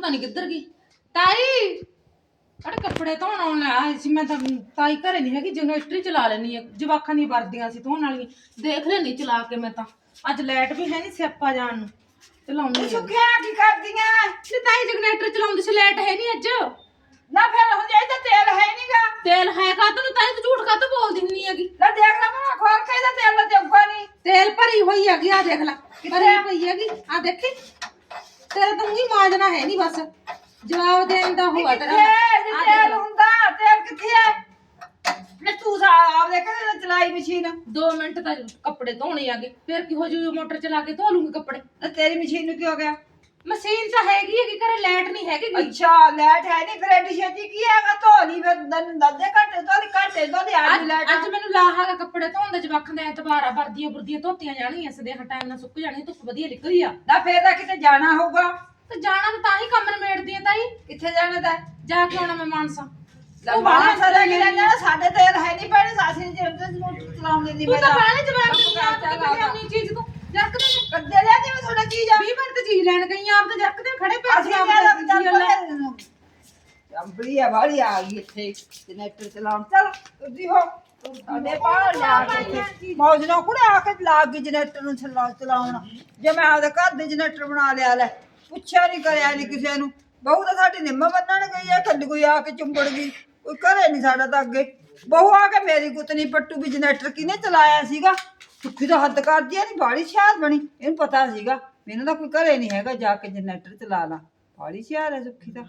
ਪਤਾ ਨਹੀਂ ਕਿੱਧਰ ਗਈ ਤਾਈ ਅੜੇ ਕੱਪੜੇ ਧੋਣ ਆਉਣ ਆਈ ਸੀ ਮੈਂ ਤਾਂ ਤਾਈ ਘਰੇ ਨਹੀਂ ਹੈਗੀ ਜਨਰੇਟਰ ਚਲਾ ਲੈਣੀ ਆ ਜਵਾਖਾਂ ਦੀਆਂ ਵਰਦੀਆਂ ਸੀ ਧੋਣ ਵਾਲੀਆਂ ਦੇਖ ਲੈਣੀ ਚਲਾ ਕੇ ਮੈਂ ਤਾਂ ਅੱਜ ਲਾਈਟ ਵੀ ਹੈ ਨਹੀਂ ਸਿਆਪਾ ਜਾਣ ਨੂੰ ਚਲਾਉਣੀ ਆ। ਸੁੱਖਿਆ ਕੀ ਕਰਦੀਆਂ? ਤੇ ਤਾਈ ਜਨਰੇਟਰ ਚਲਾਉਂਦੀ ਸੀ ਲਾਈਟ ਹੈ ਨਹੀਂ ਅੱਜ। ਨਾ ਫਿਰ ਹੁਣ ਇਹ ਤਾਂ ਤੇਲ ਹੈ ਨਹੀਂਗਾ ਤੇਲ ਹੈ ਕਾ ਤੈਨੂੰ ਤਾਈ ਤੂੰ ਝੂਠ ਕਾ ਬੋਲ ਦਿੰਨੀ ਹੈਗੀ? ਲੈ ਦੇਖ ਲੈ ਮੈਂ ਖੋਲ ਕੇ ਇਹਦਾ ਤੇਲ ਤਾਂ ਦੇਊਗਾ ਨਹੀਂ ਤੇਲ ਭਰੀ ਹੋਈ ਹੈਗੀ ਆ ਦੇਖ ਲੈ। ਭਰੀ ਪਈ ਹੈਗੀ ਆ ਦੇਖੀ। ਤੇਰੇ ਤਾਂ ਹੀ ਮਾਜਣਾ ਹੈ ਨਹੀਂ ਬਸ। ਜਵਾਬ ਦੇਣ ਦਾ ਹੋਆ ਤੇਰਾ। ਜੇ ਆ ਤੇਲ ਦੇਖ। ਲੈ। ਹੁੰਦਾ ਤੇਲ ਕਿੱਥੇ ਹੈ? ਲੈ ਤੂੰ ਸਾ ਆਪ ਦੇਖ ਲੈ ਚਲਾਈ ਮਸ਼ੀਨ। ਦੋ ਮਿੰਟ ਤਾਂ ਕੱਪੜੇ ਧੋਣੇ ਆਗੇ। ਫਿਰ ਕਿਹੋ ਜਿਹੀ ਮੋਟਰ ਚਲਾ ਕੇ ਧੋ ਲੂੰਗੀ ਕੱਪੜੇ? ਤੇਰੀ ਮਸ਼ੀਨ ਨੂੰ ਕੀ ਹੋ ਗਿਆ? ਮਸ਼ੀਨ ਤਾਂ ਹੈਗੀ ਹੈਗੀ ਘਰੇ ਲਾਈਟ ਨਹੀਂ ਹੈਗੀ ਗੀ। ਅੱਛਾ ਲੈਟ ਹੈ ਨਹੀਂ ਫਿਰ ਐਡੀ ਛੇਤੀ ਕੀ ਹੈਗਾ? ਧੋ ਲਈ ਫਿਰ ਦਨ ਦੱਦੇ ਘੱਟੇ ਧੋ ਲਈ ਘੱਟੇ ਧੋ ਅੱਜ ਲੈਟ ਅੱਜ ਮੈਨੂੰ ਲਾਹਾ ਦਾ ਕੱਪੜੇ ਧੋਣ ਦਾ ਜਵਾਖਾਂ ਦਾ ਐਤਵਾਰ ਆ ਵਰਦੀਆਂ ਵਰਦੀਆਂ ਧੋਤੀਆਂ ਜਾਣਗੀਆਂ ਸਦੇ ਟਾਈਮ ਨਾਲ ਸੁੱਕ ਜਾਣੀ ਧੁੱਪ ਵਧੀਆ ਨਿਕਲੀ ਆ। ਨਾ ਫੇਰ ਤਾਂ ਕਿਤੇ ਜਾਣਾ ਹੋਊਗਾ। ਤੇ ਜਾਣਾ ਤਾਂ ਤਾਂ ਹੀ ਕੰਮ ਨਿਬੇੜਦੀ ਆ ਤਾਈ। ਕਿੱਥੇ ਜਾਣਾ ਤਾਂ? ਜਾ ਕੇ ਆਉਣਾ ਮੈਂ ਮਾਨਸਾ। ਉਹ ਬਾਹਰ ਬਾਹਰ ਸਾਰੇ ਕਿ ਲੈਣਾ ਸਾਡੇ ਤੇਲ ਹੈ ਨਹੀਂ ਪੈਣੇ ਸਾਸੀ ਨੇ ਜਿੰਦ ਨੂੰ ਚਲਾਉਣ ਦਿੰਦੀ ਤੂੰ ਮੈਂ ਤਾਂ ਤਾਂ ਬਾਹਲੇ ਜਵਾਬ ਦਿੰਦੀ ਆ ਚੱਲ ਤੇ ਆ ਆਪਣੀ ਚੀਜ਼ ਤੂੰ? ਜਰਕਦੇ ਨੇ ਕੱਦੇ ਲਿਆ ਜਿਵੇਂ ਤੁਹਾਡਾ ਚੀਜ਼ ਆ। 20 ਮਿੰਟ ਤੇ ਚੀਜ਼ ਲੈਣ ਗਈ ਆ ਆਪ ਤਾਂ ਜਰਕਦੇ ਖੜੇ ਪੈ ਅਸੀਂ ਕਿਹਾ ਅੰਬੜੀ ਆ, ਵਾਲੀ ਆ ਗਈ ਇੱਥੇ। ਜਨਰੇਟਰ ਚਲਾਉਣ। ਚਲ ਤੁਸੀਂ ਹੋ। ਸਾਡੇ ਪਾਰ ਲਿਆ ਕੇ ਮੌਜ ਨਾਲ ਕੁੜੇ ਆ ਕੇ ਲਾ ਗਈ ਜਨਰੇਟਰ ਨੂੰ ਚਲਾ ਚਲਾਉਣ। ਜੇ ਮੈਂ ਆਪਦੇ ਘਰ ਦੇ ਜਨਰੇਟਰ ਬਣਾ ਲਿਆ, ਲੈ। ਪੁੱਛਿਆ ਨਹੀਂ ਕਰਿਆ ਨਹੀਂ ਕਿਸੇ ਨੂੰ। ਬਹੂ ਤਾਂ ਸਾਡੀ ਨਿੰਮ ਬੰਨਣ ਗਈ ਆ ਕੱਲ ਕੋਈ ਆ ਕੇ ਚੁੰਬੜ ਗਈ। ਕੋਈ ਘਰੇ ਨਹੀਂ ਸਾਡਾ ਤਾਂ ਅੱਗੇ। ਬਹੂ ਆ ਕੇ ਮੇਰੀ ਗੁੱਤਨੀ ਪੱਟੂ ਵੀ ਜਨਰੇਟਰ ਕਿਹਨੇ ਚਲਾਇਆ ਸੀਗਾ? ਸੁੱਖੀ ਤਾਂ ਹੱਦ ਕਰਦੀ ਆ ਨਹੀਂ ਬਾੜੀ ਸ਼ਹਿਰ ਬਣੀ। ਇਹਨੂੰ ਪਤਾ ਸੀਗਾ। ਮੈਨੂੰ ਤਾਂ ਕੋਈ ਘਰੇ ਨਹੀਂ ਹੈਗਾ ਜਾ ਕੇ ਜਨਰੇਟਰ ਚਲਾ ਲਾ। ਬਾੜੀ ਸ਼ਹਿਰ ਹੈ ਸੁੱਖੀ ਤਾਂ।